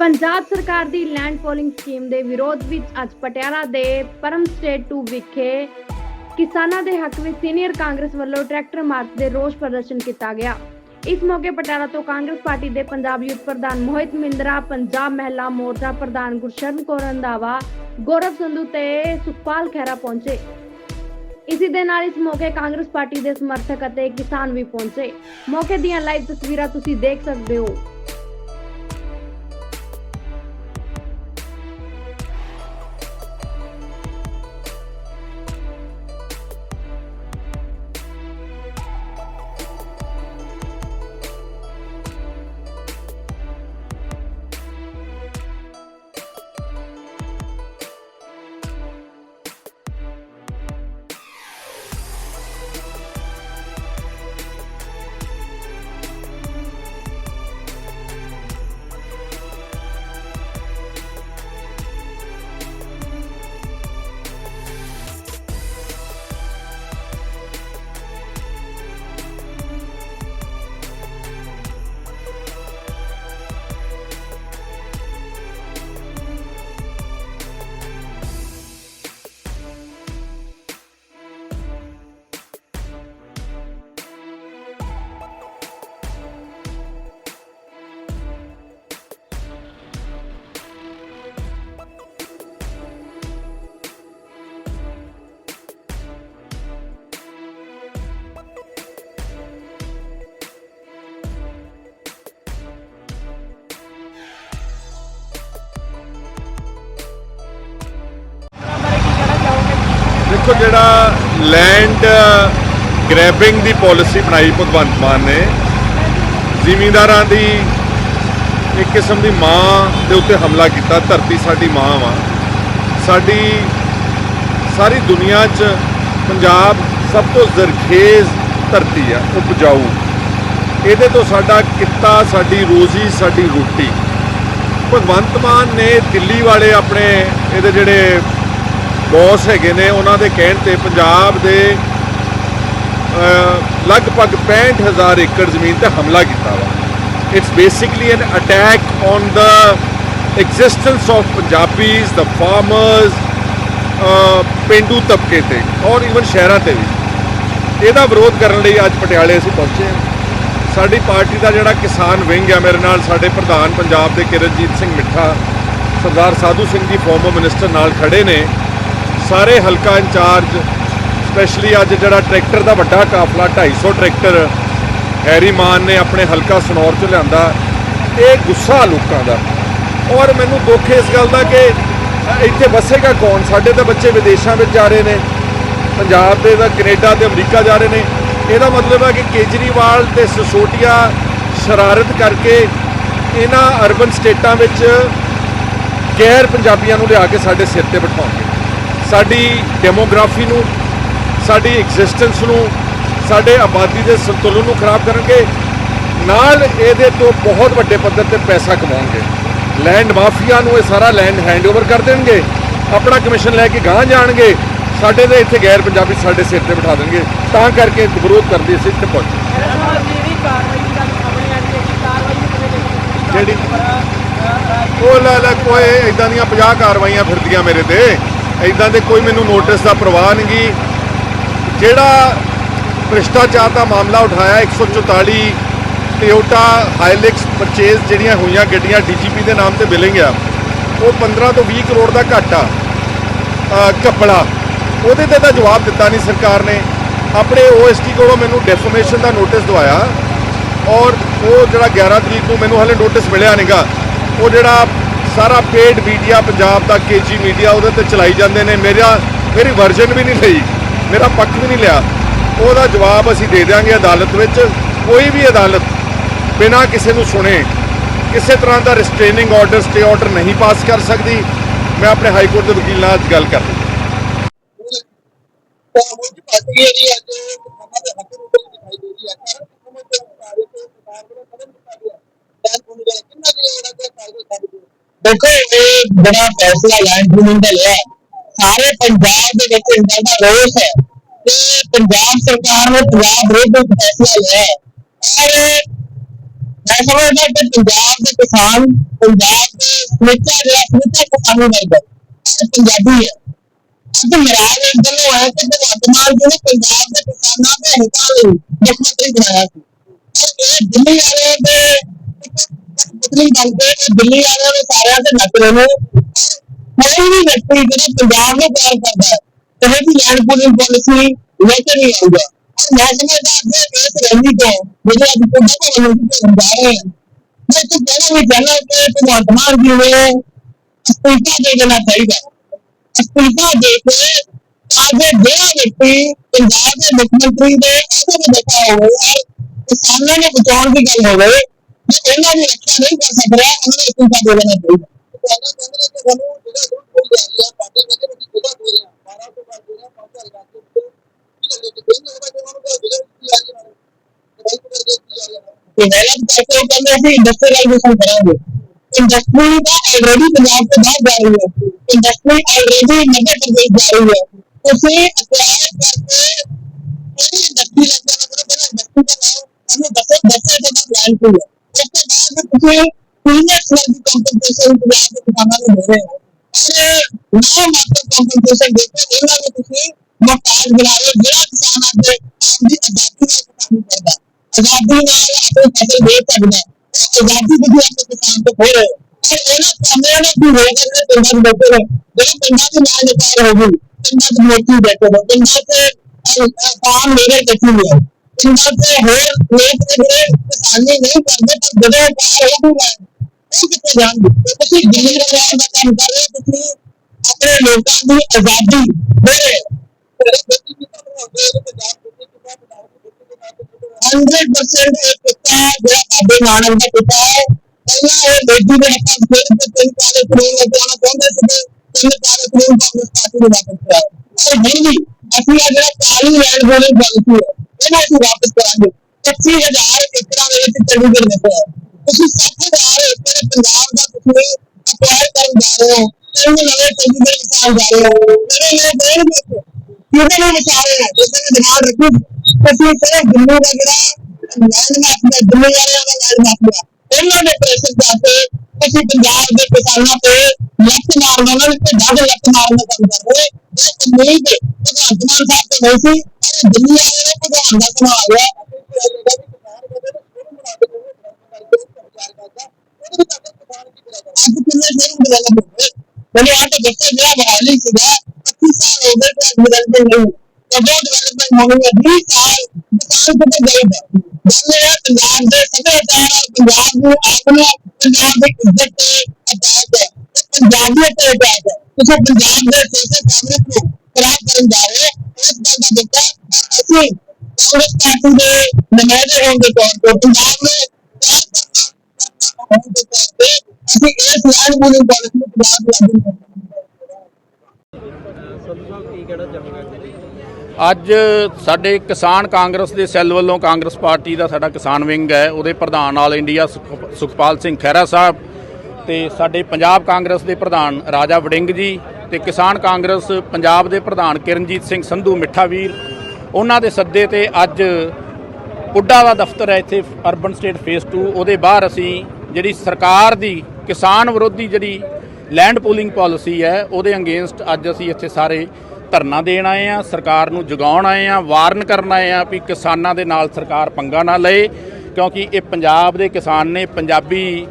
ਪੰਜਾਬ ਸਰਕਾਰ ਦੀ land pooling scheme ਦੇ ਵਿਰੋਧ ਵਿੱਚ ਅੱਜ ਪਟਿਆਲਾ ਦੇ ਪਰਮ ਸਟੇਟ 2 ਵਿਖੇ ਕਿਸਾਨਾਂ ਦੇ ਹੱਕ ਵਿੱਚ ਸੀਨੀਅਰ ਕਾਂਗਰਸ ਵੱਲੋਂ ਟਰੈਕਟਰ ਮਾਰਚ ਦੇ ਰੋਸ ਪ੍ਰਦਰਸ਼ਨ ਕੀਤਾ ਗਿਆ। ਇਸ ਮੌਕੇ ਪਟਿਆਲਾ ਤੋਂ ਕਾਂਗਰਸ ਪਾਰਟੀ ਦੇ ਪੰਜਾਬ ਯੂਥ ਪ੍ਰਧਾਨ ਮੋਹਿਤ ਮਿੰਦਰਾ ਪੰਜਾਬ ਮਹਿਲਾ ਮੋਰਚਾ ਪ੍ਰਧਾਨ ਗੁਰਸ਼ਰਨ ਕੌਰ ਰੰਧਾਵਾ, ਗੌਰਵ ਸੰਧੂ ਤੇ ਸੁਖਪਾਲ ਖਹਿਰਾ ਪਹੁੰਚੇ। ਇਸੇ ਦੇ ਨਾਲ ਇਸ ਮੌਕੇ ਕਾਂਗਰਸ ਪਾਰਟੀ ਦੇ ਸਮਰਥਕ ਅਤੇ ਕਿਸਾਨ ਵੀ ਪਹੁੰਚੇ। ਮੌਕੇ ਦੀਆਂ ਲਾਈਵ ਤਸਵੀਰਾਂ ਤੁਸੀਂ ਦੇਖ ਸਕਦੇ ਹੋ। ਦੇਖੋ ਜਿਹੜਾ ਲੈਂਡ ਗ੍ਰੈਬਿੰਗ ਦੀ ਪਾਲਿਸੀ ਬਣਾਈ ਭਗਵੰਤ ਮਾਨ ਨੇ, ਜ਼ਿਮੀਂਦਾਰਾਂ ਦੀ ਇੱਕ ਕਿਸਮ ਦੀ ਮਾਂ ਦੇ ਉੱਤੇ ਹਮਲਾ ਕੀਤਾ, ਧਰਤੀ ਸਾਡੀ ਮਾਂ ਵਾ। ਸਾਡੀ ਸਾਰੀ ਦੁਨੀਆ 'ਚ ਪੰਜਾਬ ਸਭ ਤੋਂ ਜ਼ਰਖੇਜ਼ ਧਰਤੀ ਆ, ਉਪਜਾਊ। ਇਹਦੇ ਤੋਂ ਸਾਡਾ ਕਿੱਤਾ, ਸਾਡੀ ਰੋਜ਼ੀ, ਸਾਡੀ ਰੋਟੀ। ਭਗਵੰਤ ਮਾਨ ਨੇ ਦਿੱਲੀ ਵਾਲੇ ਆਪਣੇ ਇਹਦੇ ਜਿਹੜੇ ਬੌਸ ਹੈਗੇ ਨੇ ਉਹਨਾਂ ਦੇ ਕਹਿਣ ਤੇ ਪੰਜਾਬ ਦੇ ਅਹ, ਲਗਭਗ 65000 ਏਕੜ ਜ਼ਮੀਨ ਤੇ ਹਮਲਾ ਕੀਤਾ ਵਾ। It's basically an attack on the existence of Punjabis the farmers ਪਿੰਡੂ ਤਬਕੇ ਤੇ ਔਰ ਇਵਨ ਸ਼ਹਿਰਾਂ ਤੇ ਵੀ। ਇਹਦਾ ਵਿਰੋਧ ਕਰਨ ਲਈ ਅੱਜ ਪਟਿਆਲੇ ਅਸੀਂ ਪਹੁੰਚੇ ਹਾਂ। ਸਾਡੀ ਪਾਰਟੀ ਦਾ ਜਿਹੜਾ ਕਿਸਾਨ ਵਿੰਗ ਹੈ ਮੇਰੇ ਨਾਲ ਸਾਡੇ ਪ੍ਰਧਾਨ ਪੰਜਾਬ ਦੇ ਕਿਰਨਜੀਤ ਸਿੰਘ ਮਿੱਠਾ ਸਰਦਾਰ ਸਾਧੂ ਸਿੰਘ ਜੀ ਫਾਰਮਰ ਮਿਨਿਸਟਰ ਨਾਲ ਖੜੇ ਨੇ। ਸਾਰੇ ਹਲਕਾ ਇੰਚਾਰਜ ਸਪੈਸ਼ਲੀ ਅੱਜ ਜਿਹੜਾ ਟਰੈਕਟਰ ਦਾ ਵੱਡਾ ਕਾਫਲਾ 250 ਟਰੈਕਟਰ, ਹੈਰੀ ਮਾਨ ਨੇ ਆਪਣੇ ਹਲਕਾ ਸਨੌਰ ਚ ਲਿਆਂਦਾ। ਇਹ ਗੁੱਸਾ ਲੋਕਾਂ ਦਾ। ਔਰ ਮੈਨੂੰ ਦੁੱਖ ਇਸ ਗੱਲ ਦਾ ਕਿ ਇੱਥੇ ਵਸੇਗਾ ਕੌਣ? ਸਾਡੇ ਤਾਂ ਬੱਚੇ ਵਿਦੇਸ਼ਾਂ ਵਿੱਚ ਜਾ ਰਹੇ ਨੇ। ਪੰਜਾਬ ਦੇ ਤਾਂ ਕੈਨੇਡਾ ਤੇ ਅਮਰੀਕਾ ਜਾ ਰਹੇ ਨੇ। ਇਹਦਾ ਮਤਲਬ ਹੈ ਕਿ ਕੇਜਰੀਵਾਲ ਤੇ ਸਸੋਟੀਆ ਸ਼ਰਾਰਤ ਕਰਕੇ ਇਹਨਾਂ ਅਰਬਨ ਸਟੇਟਾਂ ਵਿੱਚ ਗੈਰ ਪੰਜਾਬੀਆਂ ਨੂੰ ਲਿਆ ਕੇ ਸਾਡੇ ਸਿਰ ਤੇ ਬਿਠਾਉਣਗੇ। ਸਾਡੀ ਡੈਮੋਗ੍ਰਾਫੀ ਨੂੰ, ਸਾਡੀ ਐਗਜ਼ਿਸਟੈਂਸ ਨੂੰ, ਸਾਡੇ ਆਬਾਦੀ ਦੇ ਸੰਤੁਲਨ ਨੂੰ ਖਰਾਬ ਕਰਨਗੇ। ਨਾਲ ਇਹਦੇ ਤੋਂ ਬਹੁਤ ਵੱਡੇ ਪੱਧਰ ਤੇ ਪੈਸਾ ਕਮਾਉਣਗੇ। ਲੈਂਡ ਮਾਫੀਆ ਨੂੰ ਇਹ ਸਾਰਾ ਲੈਂਡ ਹੈਂਡਓਵਰ ਕਰ ਦੇਣਗੇ। ਆਪਣਾ ਕਮਿਸ਼ਨ ਲੈ ਕੇ ਗਾਂਹ ਜਾਣਗੇ। ਸਾਡੇ ਦੇ ਇੱਥੇ ਗੈਰ ਪੰਜਾਬੀ ਸਾਡੇ ਸਿਰ ਤੇ ਬਿਠਾ ਦੇਣਗੇ। ਤਾਂ ਕਰਕੇ ਵਿਰੋਧ ਕਰਦੇ ਅਸੀਂ ਇੱਥੇ ਪਹੁੰਚੇ। ਜਿਹੜੀ ਕਾਰਵਾਈ ਜਿਹੜੀ? ਉਹ ਲੈ ਲੈ, ਕੋਈ ਇਦਾਂ ਦੀਆਂ 50 ਕਾਰਵਾਈਆਂ ਫਿਰਦੀਆਂ ਮੇਰੇ ਤੇ। ਇਦਾਂ ਦੇ ਕੋਈ ਮੈਨੂੰ ਨੋਟਿਸ ਦਾ ਪ੍ਰਵਾਹ ਨਹੀਂ ਗੀ। ਜਿਹੜਾ ਭ੍ਰਿਸ਼ਟਾਚਾਰ ਦਾ ਮਾਮਲਾ ਉਠਾਇਆ 144 ਟਿਓਟਾ ਹਾਈਲੈਕਸ ਪਰਚੇਸ ਜਿਹੜੀਆਂ ਹੋਈਆਂ ਗੱਡੀਆਂ ਡੀਜੀਪੀ ਦੇ ਨਾਮ ਤੇ ਬਿਲਿੰਗ ਆ ਉਹ 15 ਤੋਂ 20 ਕਰੋੜ ਦਾ ਘਾਟਾ ਅ, ਕੱਪੜਾ ਉਹਦੇ ਤੇ ਤਾਂ ਜਵਾਬ ਦਿੱਤਾ ਨਹੀਂ ਸਰਕਾਰ ਨੇ। ਆਪਣੇ ਓਐਸਟੀ ਕੋਲੋਂ ਮੈਨੂੰ ਡੈਫਰਮੇਸ਼ਨ ਦਾ ਨੋਟਿਸ ਦਵਾਇਆ ਔਰ ਉਹ ਜਿਹੜਾ 11 ਤਰੀਕ ਨੂੰ ਮੈਨੂੰ ਹਲੇ ਨੋਟਿਸ ਮਿਲਿਆ ਨਹੀਂਗਾ ਉਹ ਜਿਹੜਾ ਸਾਰਾ ਪੇਡ ਮੀਡੀਆ ਪੰਜਾਬ ਦਾ ਕੇਜੀ ਮੀਡੀਆ ਉਹਦੇ ਤੇ ਚਲਾਈ ਜਾਂਦੇ ਨੇ। ਮੇਰਾ ਮੇਰੀ ਵਰਜਨ ਵੀ ਨਹੀਂ ਲਈ। ਮੇਰਾ ਪੱਖ ਵੀ ਨਹੀਂ ਲਿਆ। ਉਹਦਾ ਜਵਾਬ ਅਸੀਂ ਦੇ ਦਿਆਂਗੇ ਅਦਾਲਤ ਵਿੱਚ। ਕੋਈ ਵੀ ਅਦਾਲਤ ਬਿਨਾਂ ਕਿਸੇ ਨੂੰ ਸੁਣੇ, ਕਿਸੇ ਤਰ੍ਹਾਂ ਦਾ ਰਿਸਟ੍ਰੇਨਿੰਗ ਆਰਡਰ ਸਟੇ ਆਰਡਰ ਨਹੀਂ ਪਾਸ ਕਰ ਸਕਦੀ। ਮੈਂ ਆਪਣੇ ਹਾਈ ਕੋਰਟ ਦੇ ਵਕੀਲ ਨਾਲ ਅੱਜ ਗੱਲ ਕਰ ਲਈ ਤਾਂ ਦੇਖੋ, ਇਹ ਜਿਹੜਾ ਫੈਸਲਾ ਲੈਂਡ ਪੂਲਿੰਗ ਦਾ ਲਿਆ। ਸਾਰੇ ਪੰਜਾਬ ਦੇ ਵਿੱਚ ਇਹਨਾਂ ਦਾ ਰੋਸ ਹੈ ਤੇ ਪੰਜਾਬ ਸਰਕਾਰ ਨੇ ਪੰਜਾਬ ਵਿਰੁੱਧ ਫੈਸਲਾ ਲਿਆ ਔਰ ਮੈਂ ਸਮਝਦਾ ਕਿ ਪੰਜਾਬ ਦੇ ਕਿਸਾਨ, ਪੰਜਾਬ ਦੇ ਸਮੁੱਚਾ ਜਿਹੜਾ ਸਮੁੱਚਾ ਕਿਸਾਨੀ ਵਰਗ ਹੈ। ਪੰਜਾਬੀ ਹੈ। ਅੱਜ ਮਰਾਜ ਇੱਕ ਗੱਲੋਂ ਹੈ ਕਿ ਭਗਵੰਤ ਮਾਨ ਪੰਜਾਬ ਦੇ ਕਿਸਾਨਾਂ ਦੇ ਹਿੱਤਾਂ ਲਈ ਮੁੱਖ ਮੰਤਰੀ ਬਣਾਇਆ ਸੀ। ਇਹ ਦਿੱਲੀ ਵਾਲਿਆਂ ਦੇ ਪੁਤਲੀ ਬਣ ਕੇ ਇਹ ਦਿੱਲੀ ਵਾਲਿਆਂ ਦੇ ਸਾਰਿਆਂ ਦੇ ਨੱਚ ਰਹੇ ਨੇ ਕੋਈ ਵੀ ਵਿਅਕਤੀ ਜਿਹੜਾ ਪੰਜਾਬ ਨੂੰ ਪਿਆਰ ਕਰਦਾ ਹੈ ਕਦੇ ਵੀ ਲੈਂਡ ਪੂਲਿੰਗ ਪਾਲਿਸੀ ਲੈ ਕੇ ਨਹੀਂ ਆਊਗਾ ਔਰ ਮੈਂ ਸਮਝਦਾ ਕਿ ਇਸ ਰੈਲੀ ਤੋਂ ਜਿਹੜੇ ਅੱਜ ਪੁੱਡਾ ਭਵਨ ਨੂੰ ਜਾ ਰਹੇ ਹਨ ਮੈਂ ਤਾਂ ਕਹਿਣਾ ਵੀ ਚਾਹੁੰਦਾ ਕਿ ਭਗਵੰਤ ਮਾਨ ਜੀ ਨੇ ਅਸਤੀਫਾ ਦੇ ਦੇਣਾ ਚਾਹੀਦਾ ਅਸਤੀਫਾ ਦੇ ਕੇ ਆਗੇ ਜਿਹੜਾ ਵਿਅਕਤੀ ਪੰਜਾਬ ਦੇ ਮੁੱਖ ਮੰਤਰੀ ਦੇ ਅਹੁਦੇ ਤੇ ਬੈਠਾ ਹੋਵੇ ਔਰ ਕਿਸਾਨਾਂ ਨੂੰ ਬਚਾਉਣ ਦੀ ਗੱਲ ਹੋਵੇ ਜੇ ਇਹਨਾਂ ਦੀ ਰੱਖਿਆ ਨਹੀਂ ਕਰ ਸਕ ਰਿਹਾ ਉਹਨਾਂ ਨੂੰ ਅਸਤੀਫਾ ਦੇ ਦੇਣਾ ਚਾਹੀਦਾ ਤੁਹਾਡਾ ਕਹਿੰਦੇ ਨੇ ਕਿ ਸਾਨੂੰ ਜਿਹੜਾ ਜ਼ਰੂਰ ਕੋਈ ਜਾ ਰਹੀ ਹੈ ਪਾਰਟੀ ਕਹਿੰਦੇ ਨੇ ਕਿ ਜਗ੍ਹਾ ਕੋਈ ਹੈ 1200 ਬਾਰ ਜਿਹੜਾ 5000 ਇਲਾਕੇ ਵਿੱਚ ਕੀ ਕਰਦੇ ਕਿ ਕੋਈ ਨਾ ਕੋਈ ਉਸ ਤੋਂ ਬਾਅਦ ਤੁਸੀਂ ਪੀਨਟਸ ਵਾਲੀ ਕੰਪਨਸੇਸ਼ਨ ਪੰਜਾਬ ਦੇ ਕਿਸਾਨਾਂ ਨੂੰ ਦੇ ਰਹੇ ਹੋ ਔਰ ਨਾ ਮਾਤਰ ਕੰਪਨਸੇਸ਼ਨ ਦੇ ਕੇ ਇਹਨਾਂ ਨੂੰ ਤੁਸੀਂ ਮੁਹਤਾਜ ਬਣਾ ਰਹੇ ਹੋ। ਜਿਹੜਾ ਕਿਸਾਨ ਅੱਜ ਆਪਦੀ ਆਜ਼ਾਦੀ ਨਾਲ ਕਿਸਾਨੀ ਕਰਦਾ ਆਜ਼ਾਦੀ ਨਾਲ ਆਪਣੀ ਫਸਲ ਵੇਚ ਸਕਦਾ ਹੈ। ਉਹ ਆਜ਼ਾਦੀ ਆਪਣੇ ਕਿਸਾਨ ਤੋਂ ਖੋਹ ਰਹੇ ਔਰ ਇਹਨਾਂ ਕਾਮਿਆਂ ਨੂੰ ਵੀ ਰੋਕ ਕੇ ਪਿੰਡਾਂ ਦੇ ਬੈਠੇ ਨੇ ਜਿਹੜੇ ਪਿੰਡਾਂ ਦੀ ਨਾਂ ਨਿਕਾਲ ਹੋ ਗਈ ਪਿੰਡਾਂ ਦੇ ਮੋਤੀ ਬੈਠੇ ਨੇ ਪਿੰਡਾਂ ਤੇ ਕਾਮ ਮੇਰੇ ਕੱਚੀ ਨੇ ਆਪਣੇ ਲੋਕਾਂ ਦੀ ਆਜ਼ਾਦੀ ਦੇ ਰਹੇ ਹੋ। ਜਿਹੜੇ ਬੇਟੀ ਕੀ ਤਾਂ ਹੁੰਦੇ ਨੇ ਪੰਜਾਬ ਦੇ ਵਿੱਚ ਕਿੰਨਾ ਪੰਜਾਬ ਦੇ ਵਿੱਚ ਕਿੰਨਾ ਤੇ 100% ਇਹ ਪਿਤਾ ਜਿਹੜਾ ਬਾਬੇ ਨਾਨਕ ਦਾ ਪਿਤਾ ਹੈ ਪਹਿਲਾਂ ਇਹ ਬੇਟੀ ਦੇ ਹੱਥਾਂ ਫੇਰ ਤੇ ਤਿੰਨ ਕਾਲੇ ਕਾਨੂੰਨ ਲੈ ਕੇ ਆਉਣਾ ਚਾਹੁੰਦੇ ਸੀਗੇ ਤਿੰਨ ਕਾਲੇ ਕਾਨੂੰਨ ਕਾਂਗਰਸ ਪਾਰਟੀ ਨੇ ਵਾਪਸ ਕਰਾਇਆ ਔਰ ਹੁਣ ਵੀ ਅਸੀਂ ਆ ਜਿਹੜਾ ਕਾਲੀ ਲੈਂਡ ਬੋਲਿੰਗ ਪਾਲਿਸੀ ਹੈ ਇਹਨੂੰ ਅਸੀਂ ਵਾਪਸ ਕਰਾਂਗੇ 25000 ਏਕੜਾਂ ਦੇ ਵਿੱਚ ਚੰਡੀਗੜ੍ਹ ਦੱਸਿਆ ਹੈ। ਤੁਸੀਂ 60000 ਏਕੜ ਪੰਜਾਬ ਦਾ ਤੁਸੀਂ ਅਪਲਾਈ ਕਰਨ ਜਾ ਰਹੇ ਹੋ ਤਿੰਨ ਨਵੇਂ ਚੰਡੀਗੜ੍ਹ ਵਸਾਉਣ ਜਾ ਰਹੇ ਹੋ ਮੇਰੇ ਲੋਕ ਕਹਿਣਗੇ ਕਿਹਦੇ ਨੂੰ ਵਿਚਾਰੇ ਨੇ ਜਿਸ ਨੇ ਦਿਮਾਗ ਰੱਖੂ ਅਸੀਂ ਸਿਰਫ ਦਿੱਲੀ ਦਾ ਜਿਹੜਾ ਲੈਂਡ ਮਾਫੀਆ ਦਿੱਲੀ ਵਾਲਿਆਂ ਦਾ ਲੈਂਡ ਮਾਫੀਆ ਉਹਨਾਂ ਦੇ ਪ੍ਰੈਸ਼ਰ ਦਾ ਤੇ ਅਸੀਂ ਪੰਜਾਬ ਦੇ ਕਿਸਾਨਾਂ ਤੇ ਲੱਤ ਮਾਰਨ ਉਹਨਾਂ ਤੇ ਡੱਗ ਲੱਤ ਮਾਰਨ ਦਾ ਕੰਮ ਕਰ ਰਹੇ ਇਹ ਉਮੀਦ ਭਗਵੰਤ ਮਾਨ ਸਾਹਿਬ ਤੋਂ ਨਹੀਂ ਸੀ ਦਿੱਲੀ ਵਾਲਿਆਂ ਨੇ ਭਗਵਾਨ ਦਾ ਸਮਾਂ ਆ ਗਿਆ ਅੱਜ ਕਿੰਨੇ ਦਿਨ ਡਿਵੈਲਪ ਗਏ ਮੈਨੂੰ ਆ ਕੇ ਦੱਸਿਆ ਗਿਆ ਬਹਾਲੀ ਸੀਗਾ 25 ਸਾਲ ਹੋ ਗਏ ਤੇ ਡਿਵੈਲਪਮੈਂਟ ਨਹੀਂ ਕਦੋਂ ਡਿਵੈਲਪਮੈਂਟ ਹੋਣੀ ਹੈ 20 ਸਾਲ ਕਿਸਾਨ ਕਿਤੇ ਗਏ ਨੇ ਗੱਲ ਪੰਜਾਬ ਦੇ ਸੱਭਿਆਚਾਰ ਔਰ ਪੰਜਾਬ ਨੂੰ ਆਪਣੇ ਪੰਜਾਬ ਦੀ ਇੱਜ਼ਤ ਤੇ ਅਟੈਕ ਹੈ ਪੰਜਾਬੀਅਤ ਤੇ ਅਟੈਕ ਹੈ ਤੁਸੀਂ ਪੰਜਾਬ ਦੇ ਸੋਸ਼ਲ ਫੈਬਰਿਕ ਨੂੰ ਖਰਾਬ ਕਰਨ ਜਾ ਰਹੇ ਹੋ ਇਸ ਗੱਲ ਦਾ ਦਿੱਤਾ ਅਸੀਂ ਕਾਂਗਰਸ ਪਾਰਟੀ ਦੇ ਨੁਮਾਇੰਦੇ ਹੋਣ ਦੇ ਤੌਰ ਤੇ ਪੰਜਾਬ ਨੂੰ ਤਿਆਰ ਕਰਨਾ ਹੋਣ ਦੇ ਤੌਰ ਅੱਜ ਸਾਡੇ ਕਿਸਾਨ ਕਾਂਗਰਸ ਦੇ ਸੈੱਲ ਵੱਲੋਂ ਕਾਂਗਰਸ ਪਾਰਟੀ ਦਾ ਸਾਡਾ ਕਿਸਾਨ ਵਿੰਗ ਹੈ, ਉਹਦੇ ਪ੍ਰਧਾਨ ਆਲ ਇੰਡੀਆ ਸੁਖ- ਸੁਖਪਾਲ ਸਿੰਘ ਖਹਿਰਾ ਸਾਹਿਬ ਤੇ ਸਾਡੇ ਪੰਜਾਬ ਕਾਂਗਰਸ ਦੇ ਪ੍ਰਧਾਨ ਰਾਜਾ ਵੜਿੰਗ ਜੀ ਤੇ ਕਿਸਾਨ ਕਾਂਗਰਸ ਪੰਜਾਬ ਦੇ ਪ੍ਰਧਾਨ ਕਿਰਨਜੀਤ ਸਿੰਘ ਸੰਧੂ ਮਿੱਠਾ ਵੀਰ ਉਹਨਾਂ ਦੇ ਸੱਦੇ ਤੇ ਅੱਜ ਪੁੱਡਾ ਦਾ ਦਫ਼ਤਰ ਹੈ ਇੱਥੇ ਅਰਬਨ ਸਟੇਟ ਫੇਸ 2 ਉਹਦੇ ਬਾਹਰ ਅਸੀਂ ਜਿਹੜੀ ਸਰਕਾਰ ਦੀ ਕਿਸਾਨ ਵਿਰੋਧੀ ਜਿਹੜੀ ਲੈਂਡ ਪੂਲਿੰਗ ਪਾਲਿਸੀ ਹੈ, ਉਹਦੇ ਅਗੇਂਸਟ ਅੱਜ ਅਸੀਂ ਇੱਥੇ ਸਾਰੇ ਧਰਨਾ ਦੇਣ ਆਏ ਆ ਸਰਕਾਰ ਨੂੰ ਜਗਾਉਣ ਆਏ ਆ ਵਾਰਨ ਕਰਨ ਆਏ ਆ ਵੀ ਕਿਸਾਨਾਂ ਦੇ ਨਾਲ ਸਰਕਾਰ ਪੰਗਾ ਨਾ ਲਏ, ਕਿਉਂਕਿ ਇਹ ਪੰਜਾਬ ਦੇ ਕਿਸਾਨ ਨੇ ਪੰਜਾਬੀ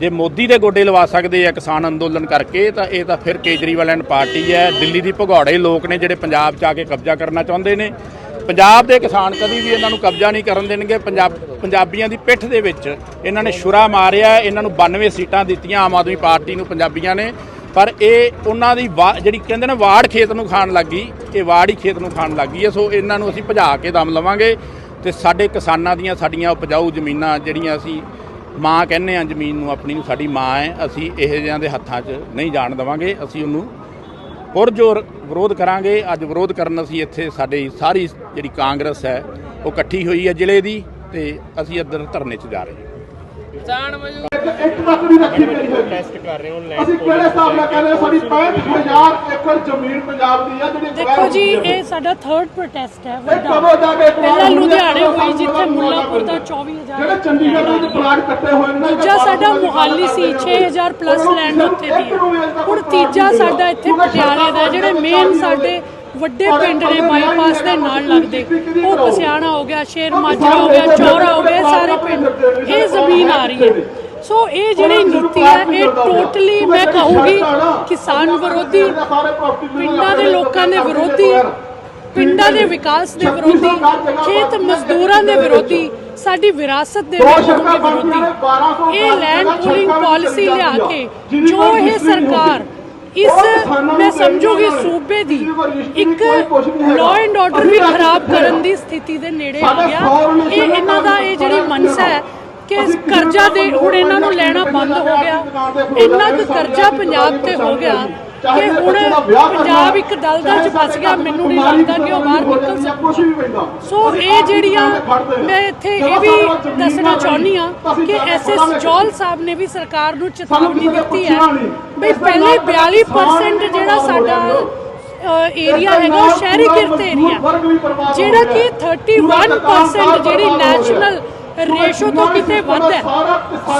ਜੇ ਮੋਦੀ ਦੇ ਗੋਡੇ ਲਵਾ ਸਕਦੇ ਆ ਕਿਸਾਨ ਅੰਦੋਲਨ ਕਰਕੇ, ਤਾਂ ਇਹ ਤਾਂ ਫਿਰ ਕੇਜਰੀਵਾਲ ਐਂਡ ਪਾਰਟੀ ਹੈ। ਦਿੱਲੀ ਦੀ ਭਗੌੜੇ ਲੋਕ ਨੇ ਜਿਹੜੇ ਪੰਜਾਬ 'ਚ ਆ ਕੇ ਕਬਜ਼ਾ ਕਰਨਾ ਚਾਹੁੰਦੇ ਨੇ। ਪੰਜਾਬ ਦੇ ਕਿਸਾਨ ਕਦੀ ਵੀ ਇਹਨਾਂ ਨੂੰ ਕਬਜ਼ਾ ਨਹੀਂ ਕਰਨ ਦੇਣਗੇ। ਪੰਜਾਬ, ਪੰਜਾਬੀਆਂ ਦੀ ਪਿੱਠ ਦੇ ਵਿੱਚ ਇਹਨਾਂ ਨੇ ਛੁਰਾ ਮਾਰਿਆ, ਇਹਨਾਂ ਨੂੰ 92 ਸੀਟਾਂ ਦਿੱਤੀਆਂ ਆਮ ਆਦਮੀ ਪਾਰਟੀ ਨੂੰ ਪੰਜਾਬੀਆਂ ਨੇ। ਪਰ ਇਹ ਉਹਨਾਂ ਦੀ ਵਾ- ਜਿਹੜੀ ਕਹਿੰਦੇ ਨੇ ਵਾੜ ਖੇਤ ਨੂੰ ਖਾਣ ਲੱਗੀ, ਇਹ ਵਾੜ ਹੀ ਖੇਤ ਨੂੰ ਖਾਣ ਲੱਗੀ ਹੈ। ਸੋ ਇਹਨਾਂ ਨੂੰ ਅਸੀਂ ਭਜਾ ਕੇ ਦਮ ਲਵਾਂਗੇ ਤੇ ਸਾਡੇ ਕਿਸਾਨਾਂ ਦੀਆਂ, ਸਾਡੀਆਂ ਉਪਜਾਊ ਜ਼ਮੀਨਾਂ ਜਿਹੜੀਆਂ ਅਸੀਂ ਮਾਂ ਕਹਿੰਦੇ ਆ, ਜ਼ਮੀਨ ਨੂੰ ਆਪਣੀ ਨੂੰ ਸਾਡੀ ਮਾਂ ਹੈ, ਅਸੀਂ ਇਹੋ ਜਿਹਿਆਂ ਦੇ ਹੱਥਾਂ 'ਚ ਨਹੀਂ ਜਾਣ ਦੇਵਾਂਗੇ, ਅਸੀਂ ਉਹਨੂੰ ਪੁਰਜੋਰ ਵਿਰੋਧ ਕਰਾਂਗੇ। ਅੱਜ ਵਿਰੋਧ ਕਰਨ ਅਸੀਂ ਇੱਥੇ ਸਾਡੀ ਸਾਰੀ ਜਿਹੜੀ ਕਾਂਗਰਸ ਹੈ, ਉਹ ਇਕੱਠੀ ਹੋਈ ਹੈ ਜ਼ਿਲ੍ਹੇ ਦੀ ਤੇ ਅਸੀਂ ਇੱਧਰ ਧਰਨੇ 'ਚ ਜਾ ਰਹੇ ਹਾਂ। ਇੱਕ ਤੱਕ ਵੀ ਰੱਖੀ ਨਹੀਂ ਹੈਗੀ ਅਸੀਂ ਕਿਹੜੇ ਹਿਸਾਬ ਨਾਲ ਕਹਿੰਦੇ ਹਾਂ, ਸਾਡੀ 65000 ਏਕੜ ਜ਼ਮੀਨ ਪੰਜਾਬ ਦੀ ਆ ਜਿਹੜੀ ਦੇਖੋ ਜੀ ਇਹ ਸਾਡਾ ਥਰਡ ਪ੍ਰੋਟੈਸਟ ਹੈ ਇਹ ਕਦੋਂ ਜਾ ਕੇ ਪਹਿਲਾਂ ਲੁਧਿਆਣੇ ਹੋਈ ਜਿੱਥੇ ਮੁੱਲਾਂਪੁਰ ਫਿਰੋਜ਼ਪੁਰ ਦਾ 24000 ਜਿਹੜੇ ਚੰਡੀਗੜ੍ਹ ਦੇ ਵਿੱਚ ਪਲਾਟ ਕੱਟੇ ਹੋਏ ਨੇ ਦੂਜਾ ਸਾਡਾ ਮੁਹਾਲੀ ਸੀ 6000 ਪਲੱਸ ਲੈਂਡ ਉੱਥੇ ਦੀ ਹੈ। ਹੁਣ ਤੀਜਾ ਸਾਡਾ ਇੱਥੇ ਪਟਿਆਲੇ ਦਾ ਹੈ, ਜਿਹੜੇ ਮੇਨ ਸਾਡੇ ਵੱਡੇ ਪਿੰਡ ਨੇ ਬਾਈਪਾਸ ਦੇ ਨਾਲ ਲੱਗਦੇ। ਉਹ ਪਸਿਆਣਾ ਹੋ ਗਿਆ ਸ਼ੇਰ ਮਾਜਰਾ ਹੋ ਗਿਆ ਚੌਰਾ ਹੋ ਗਿਆ ਸਾਰੇ ਪਿੰਡ। ਇਹ ਜ਼ਮੀਨ ਆ ਰਹੀ ਹੈ। ਸੋ ਇਹ ਜਿਹੜੀ ਨੀਤੀ ਹੈ ਇਹ ਟੋਟਲੀ ਮੈਂ ਕਹੂੰਗੀ ਕਿਸਾਨ ਵਿਰੋਧੀ ਪਿੰਡਾਂ ਦੇ ਲੋਕਾਂ ਦੇ ਵਿਰੋਧੀ ਪਿੰਡਾਂ ਦੇ ਵਿਕਾਸ ਦੇ ਵਿਰੋਧੀ ਖੇਤ ਮਜ਼ਦੂਰਾਂ ਦੇ ਵਿਰੋਧੀ ਸਾਡੀ ਵਿਰਾਸਤ ਦੇ ਵਿਰੋਧੀ ਇਹ ਲੈਂਡ ਪੂਲਿੰਗ ਪਾਲਿਸੀ ਲਿਆ ਕੇ ਜੋ ਇਹ ਸਰਕਾਰ ਇਸ ਮੈਂ ਸਮਝੂਗੀ ਸੂਬੇ ਦੀ ਇੱਕ ਲਾਅ ਐਂਡ ਆਰਡਰ ਵੀ ਖਰਾਬ ਕਰਨ ਦੀ ਸਥਿਤੀ ਦੇ ਨੇੜੇ ਆ ਗਿਆ। ਇਹ ਇਹਨਾਂ ਦਾ ਇਹ ਜਿਹੜੀ ਮਨਸਾ ਹੈ ਕਿ ਕਰਜ਼ਾ ਦੇ ਹੁਣ ਇਹਨਾਂ ਨੂੰ ਲੈਣਾ ਬੰਦ ਹੋ ਗਿਆ। ਇੰਨਾ ਕੁ ਕਰਜ਼ਾ ਪੰਜਾਬ ਤੇ ਹੋ ਗਿਆ। ਕਿ ਹੁਣ ਪੰਜਾਬ ਇੱਕ ਦਲਦਲ ਚ ਫਸ ਗਿਆ ਮੈਨੂੰ ਨਹੀਂ ਲੱਗਦਾ ਕਿ ਉਹ ਬਾਹਰ ਨਿਕਲ ਸਕਦਾ। ਸੋ ਇਹ ਜਿਹੜੀਆਂ ਮੈਂ ਇੱਥੇ ਇਹ ਵੀ ਦੱਸਣਾ ਚਾਹੁੰਦੀ ਆ ਕਿ ਐਸਐਸ ਜੌਲ ਸਾਹਿਬ ਨੇ ਵੀ ਸਰਕਾਰ ਨੂੰ ਚੇਤਾਵਨੀ ਦਿੱਤੀ ਹੈ ਵੀ ਪਹਿਲੇ 42% ਜਿਹੜਾ ਸਾਡਾ ਏਰੀਆ ਹੈਗਾ ਉਹ ਸ਼ਹਿਰੀ ਕਿਰਤ ਏਰੀਆ ਜਿਹੜਾ ਕਿ 31% ਜਿਹੜੀ ਨੈਸ਼ਨਲ ਰੇਸ਼ੋ ਤੋਂ ਕਿਤੇ ਵੱਧ ਹੈ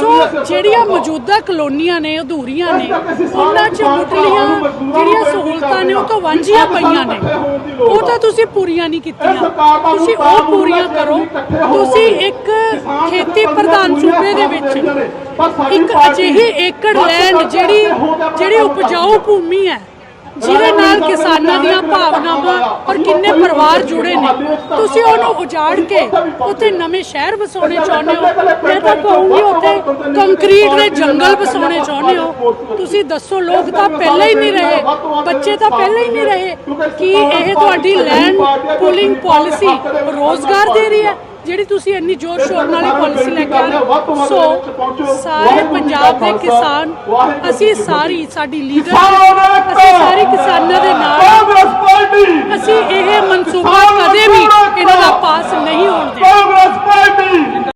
ਸੋ ਜਿਹੜੀਆਂ ਮੌਜੂਦਾ ਕਲੋਨੀਆਂ ਨੇ ਅਧੂਰੀਆਂ ਨੇ ਉਹਨਾਂ 'ਚ ਮੁੱਢਲੀਆਂ ਜਿਹੜੀਆਂ ਸਹੂਲਤਾਂ ਨੇ ਉਹ ਤੋਂ ਵਾਂਝੀਆਂ ਪਈਆਂ ਨੇ ਉਹ ਤਾਂ ਤੁਸੀਂ ਪੂਰੀਆਂ ਨਹੀਂ ਕੀਤੀਆਂ। ਤੁਸੀਂ ਉਹ ਪੂਰੀਆਂ ਕਰੋ। ਤੁਸੀਂ ਇੱਕ ਖੇਤੀ ਪ੍ਰਧਾਨ ਸੂਬੇ ਦੇ ਵਿੱਚ ਇੱਕ ਅਜਿਹੀ ਏਕੜ ਲੈਂਡ ਜਿਹੜੀ ਜਿਹੜੀ ਉਪਜਾਊ ਭੂਮੀ ਹੈ ਜਿਹਦੇ ਨਾਲ ਕਿਸਾਨਾਂ ਦੀਆਂ ਭਾਵਨਾਵਾਂ ਔਰ ਕਿੰਨੇ ਪਰਿਵਾਰ ਜੁੜੇ ਨੇ? ਤੁਸੀਂ ਉਹਨੂੰ ਉਜਾੜ ਕੇ ਉੱਥੇ ਨਵੇਂ ਸ਼ਹਿਰ ਵਸਾਉਣੇ ਚਾਹੁੰਦੇ ਹੋ। ਮੈਂ ਤਾਂ ਕਹੂੰਗੀ ਉੱਥੇ ਕੰਕਰੀਟ ਦੇ ਜੰਗਲ ਵਸਾਉਣੇ ਚਾਹੁੰਦੇ ਹੋ। ਤੁਸੀਂ ਦੱਸੋ, ਲੋਕ ਤਾਂ ਪਹਿਲਾਂ ਹੀ ਨਹੀਂ ਰਹੇ। ਬੱਚੇ ਤਾਂ ਪਹਿਲਾਂ ਹੀ ਨਹੀਂ ਰਹੇ ਕੀ ਇਹ ਤੁਹਾਡੀ ਲੈਂਡ ਪੂਲਿੰਗ ਪਾਲਿਸੀ ਰੋਜ਼ਗਾਰ ਦੇ ਰਹੀ ਹੈ। ਜਿਹੜੀ ਤੁਸੀਂ ਇੰਨੀ ਜ਼ੋਰ ਸ਼ੋਰ ਨਾਲ ਇਹ ਪਾਲਿਸੀ ਲੈ ਕੇ ਆਏ ਸੋ ਸਾਰੇ ਪੰਜਾਬ ਦੇ ਕਿਸਾਨ ਅਸੀਂ ਸਾਰੀ ਸਾਡੀ ਲੀਡਰ ਅਸੀਂ ਸਾਰੇ ਕਿਸਾਨਾਂ ਦੇ ਨਾਲ। ਅਸੀਂ ਇਹ ਮਨਸੂਬਾ ਕਦੇ ਵੀ ਇਹਨਾਂ ਦਾ ਪਾਸ ਨਹੀਂ ਹੋਣ ਦੇ